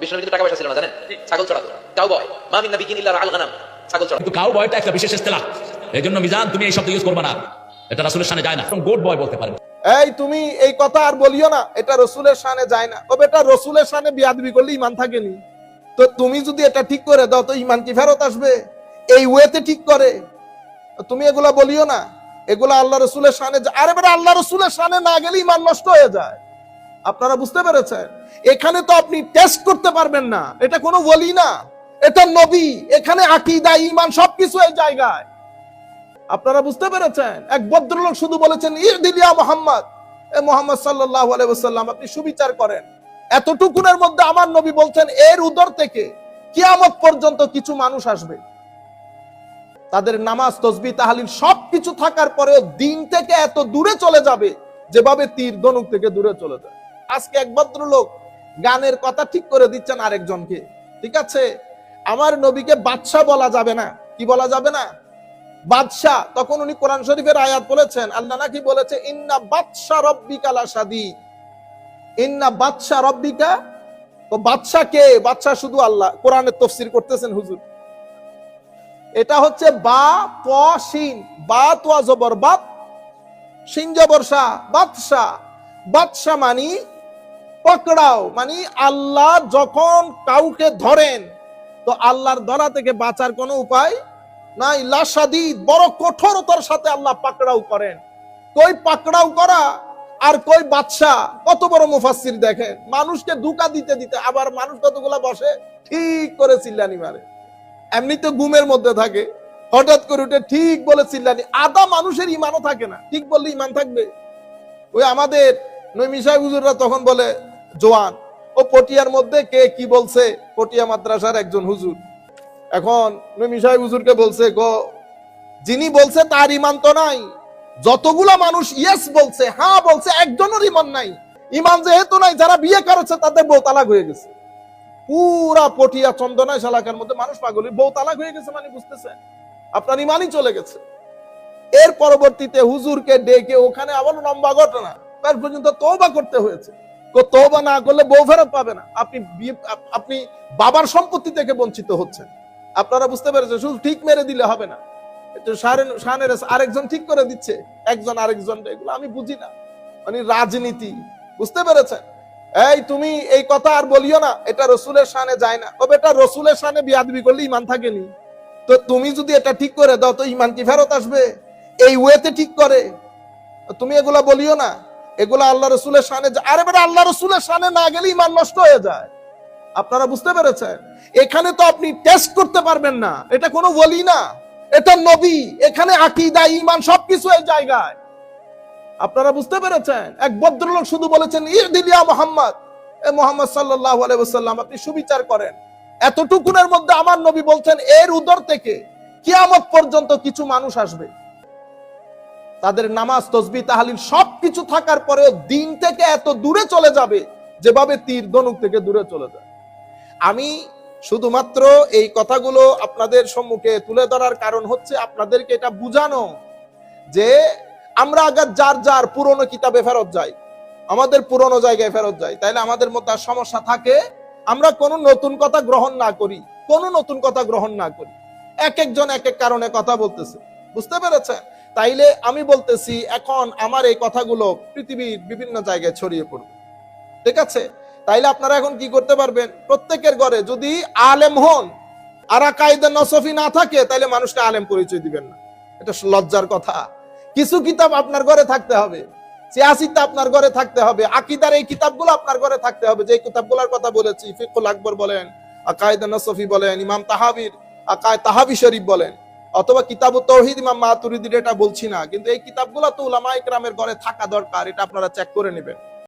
বিষ্ণুর কিন্তু টাকা পয়সা ছিল না জানেন? ছাগল চড়াতো। কাউ বয় মা মিন ইল্লা রাআল গানাম ছাগল কিন্তু কাউ বয়টা একটা বিশেষ ইস্তেলাহ এই জন্য মিজান তুমি এই শব্দ ইউজ করবে না। এটা রাসুলের সামনে যায় না। বয় বলতে পারেন। এই তুমি এই কথা আর বলিও না এটা রসুলের শানে যায় না। তবে এটা রসুলের শানে বিয়াদবি করলে ইমান থাকেনি। তো তুমি যদি এটা ঠিক করে দাও তো ইমান কি ফেরত আসবে? এই ওয়েতে ঠিক করে। তুমি এগুলা বলিও না। এগুলা আল্লাহ রসুলের শানে আরে বেটা আল্লাহ রসুলের শানে না গেলে ইমান নষ্ট হয়ে যায়। আপনারা বুঝতে পেরেছেন? এখানে তো আপনি টেস্ট করতে পারবেন না। এটা কোনো বলি না। এটা নবী। এখানে আকিদা ইমান সবকিছু এই জায়গায়। আপনারা বুঝতে পেরেছেন? এক ভদ্রলোক শুধু বলেছেন ইরদিলিয়া মোহাম্মদ। এ মোহাম্মদ সাল্লাহ আলাইসাল্লাম আপনি সুবিচার করেন। এতটুকুনের মধ্যে আমার নবী বলছেন, এর উদর থেকে কিয়ামত পর্যন্ত কিছু মানুষ আসবে। তাদের নামাজ তসবি তাহালিল সবকিছু থাকার পরেও দিন থেকে এত দূরে চলে যাবে, যেভাবে তীর, ধনুক থেকে দূরে চলে যায়। আজকে এক ভদ্রলোক গানের কথা ঠিক করে দিচ্ছেন আরেকজনকে। ঠিক আছে? আমার নবীকে বাদশাহ বলা যাবে না। কি বলা যাবে না? বাদশাহ, তখন উনি কোরআন শরীফের আয়াত বলেছেন, আল্লাহ নাকি বলেছে, ইন্না বাদশা রব্বিকা লাসাদি ইন্না বাদশা রব্বিকা, তো বাদশা কে? বাদশা শুধু আল্লাহ। কোরআনের তফসির করতেছেন হুজুর। এটা হচ্ছে বা প সিন বা, তোয়া, জবর, বাত। সিন জবর শাহ বাদশাহ বাদশা মানি পকড়াও। মানে আল্লাহ যখন কাউকে ধরেন, তো আল্লাহর ধরা থেকে বাঁচার কোনো উপায় নাই। লাশাদিদ, বড় কঠোরতার সাথে আল্লাহ পাকড়াও করেন। কই পাকড়াও করা আর কই বাদশা কত বড় মুফাসসির দেখেন। মানুষকে দুকা দিতে দিতে আবার মানুষ কতগুলা বসে ঠিক করে চিল্লানি মারে। এমনিতে গুমের মধ্যে থাকে। হঠাৎ করে উঠে ঠিক বলে চিল্লানি। আদা মানুষের ইমানও থাকে না। ঠিক বললে ইমান থাকবে। ওই আমাদের নৈমিশাই হুজুররা তখন বলে জোয়ান। ও পটিয়ার মধ্যে কে কি বলছে? পটিয়া মাদ্রাসার একজন হুজুর। এখন নৈমিশাই হুজুরকে বলছে, গো, যিনি বলছে তার ইমান তো নাই। যতগুলা মানুষ ইয়েস বলছে হ্যাঁ বলছে, একজনের ইমান নাই। ইমান যেহেতু নাই, যারা বিয়ে করেছে তাদের বউ তালাক হয়ে গেছে। পুরা পটিয়া চন্দনায় শালাকার মধ্যে মানুষ পাগল বউ তালাক হয়ে গেছে মানে বুঝতেছে আপনার ইমানই চলে গেছে। এর পরবর্তীতে হুজুরকে ডেকে ওখানে আবার লম্বা ঘটনা। তার পর্যন্ত তৌবা করতে হয়েছে। তৌবা না করলে বউ ফেরত পাবে না। আপনি আপনি বাবার সম্পত্তি থেকে বঞ্চিত হচ্ছেন। আপনারা বুঝতে পেরেছেন, শুধু ঠিক মেরে দিলে হবে না। আরেকজন ঠিক করে দিচ্ছে, একজন আরেকজন, এগুলো আমি বুঝি না। মানে রাজনীতি, বুঝতে পেরেছেন? এই তুমি এই কথা আর বলিও না, এটা রসুলের শানে যায় না। তবে এটা রসুলের শানে বিয়াদবি করলে ইমান থাকেনি। তো তুমি যদি এটা ঠিক করে দাও, তো ইমান কি ফেরত আসবে? এই ওয়েতে ঠিক করে। তুমি এগুলা বলিও না। এগুলা আল্লাহ রসুলের যা- আরে বেটা আল্লাহ রসুলের শানে না গেলে ইমান নষ্ট হয়ে যায়। আপনারা বুঝতে পেরেছেন? এখানে তো আপনি টেস্ট করতে পারবেন না। এটা কোনো বলি না। এটা নবী। এখানে আকিদা ইমান সবকিছু এই জায়গায়। আপনারা বুঝতে পেরেছেন? এক ভদ্রলোক শুধু বলেছেন ইরদিলিয়া মোহাম্মদ। এ মোহাম্মদ সাল্লাহ আলাইসাল্লাম আপনি সুবিচার করেন। এতটুকুনের মধ্যে আমার নবী বলছেন, এর উদর থেকে কিয়ামত পর্যন্ত কিছু মানুষ আসবে। তাদের নামাজ, তসবি, তাহালিল সবকিছু থাকার পরেও দিন থেকে এত দূরে চলে যাবে যেভাবে তীর ধনুক থেকে দূরে চলে যায়। আমি শুধুমাত্র এই কথাগুলো আপনাদের সম্মুখে তুলে ধরার কারণ হচ্ছে আপনাদেরকে এটা বুঝানো যে আমরা আগে যার যার পুরনো কিতাবে ফেরত যাই, আমাদের পুরনো জায়গায় ফেরত যাই, তাইলে আমাদের মধ্যে সমস্যা থাকে। আমরা কোনো নতুন কথা গ্রহণ না করি, কোনো নতুন কথা গ্রহণ না করি। এক একজন এক এক কারণে কথা বলতেছে। বুঝতে পেরেছেন? তাইলে আমি বলতেছি, এখন আমার এই কথাগুলো পৃথিবীর বিভিন্ন জায়গায় ছড়িয়ে পড়বে। ঠিক আছে? তাইলে আপনারা এখন কি করতে পারবেন? প্রত্যেকের ঘরে যদি আলেম হন, আর কায়দা নসফি না থাকে, তাইলে মানুষকে আলেম পরিচয় দিবেন না। এটা লজ্জার কথা। কিছু কিতাব আপনার ঘরে থাকতে হবে। সিয়াসিতে আপনার ঘরে থাকতে হবে। আকিদার এই কিতাবগুলো আপনার ঘরে থাকতে হবে। যে কিতাবগুলোর কথা বলেছি ফিকুল আকবর বলেন আকায়দা নসফি বলেন, ইমাম তাহাবির, আকায় তাহাবি শরীফ বলেন অথবা কিতাব তৌহিদ ইমাম মাতুরিদির এটা বলছি না, কিন্তু এই কিতাবগুলো তো উলামা ইকরামের ঘরে থাকা দরকার, এটা আপনারা চেক করে নেবেন।